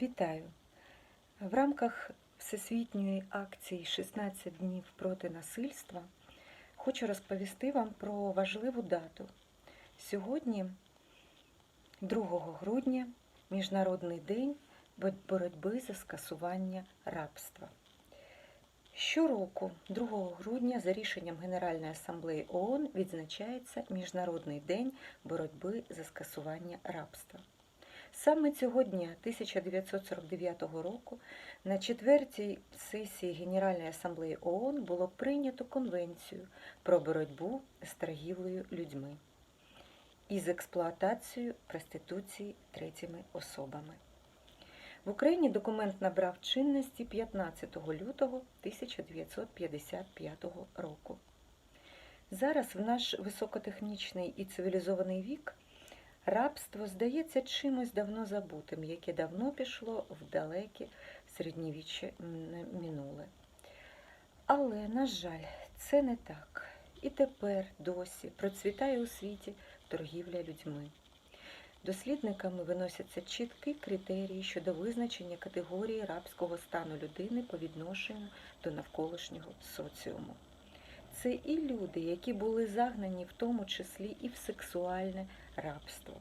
Вітаю! В рамках всесвітньої акції «16 днів проти насильства хочу розповісти вам про важливу дату. Сьогодні, 2 грудня, Міжнародний день боротьби за скасування рабства. Щороку, 2 грудня, за рішенням Генеральної асамблеї ООН відзначається Міжнародний день боротьби за скасування рабства. Саме цього дня 1949 року на четвертій сесії Генеральної асамблеї ООН було прийнято Конвенцію про боротьбу з торгівлею людьми і з експлуатацією проституції третіми особами. В Україні документ набрав чинності 15 лютого 1955 року. Зараз, в наш високотехнічний і цивілізований вік, Рабство здається чимось давно забутим, яке давно пішло в далеке середньовіччя минуле. Але, на жаль, це не так. І тепер досі процвітає у світі торгівля людьми. Дослідниками виносяться чіткі критерії щодо визначення категорії рабського стану людини по відношенню до навколишнього соціуму. Це і люди, які були загнані в тому числі і в сексуальне рабство.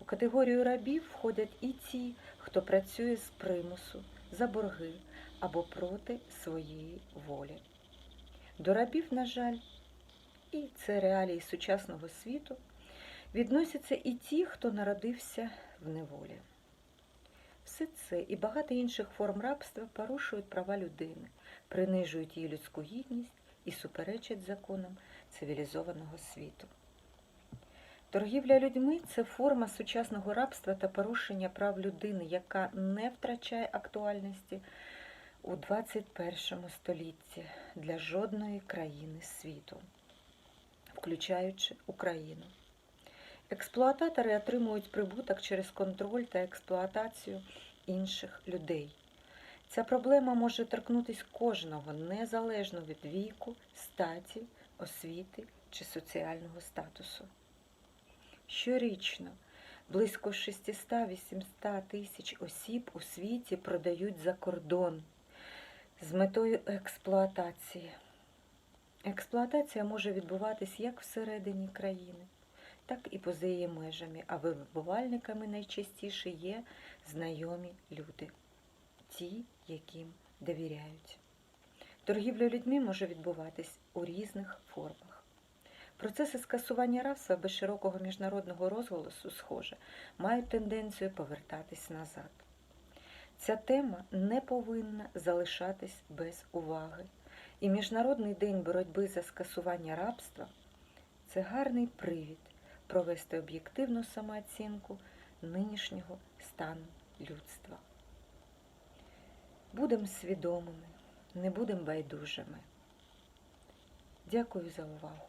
У категорію рабів входять і ті, хто працює з примусу, за борги або проти своєї волі. До рабів, на жаль, і це реалії сучасного світу, відносяться і ті, хто народився в неволі. Все це і багато інших форм рабства порушують права людини, принижують її людську гідність і суперечать законам цивілізованого світу. Торгівля людьми це форма сучасного рабства та порушення прав людини, яка не втрачає актуальності у 21 столітті для жодної країни світу, включаючи Україну. Експлуататори отримують прибуток через контроль та експлуатацію інших людей. Ця проблема може торкнутися кожного незалежно від віку, статі, освіти чи соціального статусу. Щорічно близько 600-800 тисяч осіб у світі продають за кордон з метою експлуатації. Експлуатація може відбуватись як всередині країни, так і поза її межами, а вибувальниками найчастіше є знайомі люди, ті, яким довіряють. Торгівля людьми може відбуватись у різних формах. Процеси скасування рабства без широкого міжнародного розголосу, схоже, мають тенденцію повертатись назад. Ця тема не повинна залишатись без уваги. І Міжнародний день боротьби за скасування рабства це гарний привід провести об'єктивну самооцінку нинішнього стану людства. Будемо свідомими, не будемо байдужими. Дякую за увагу.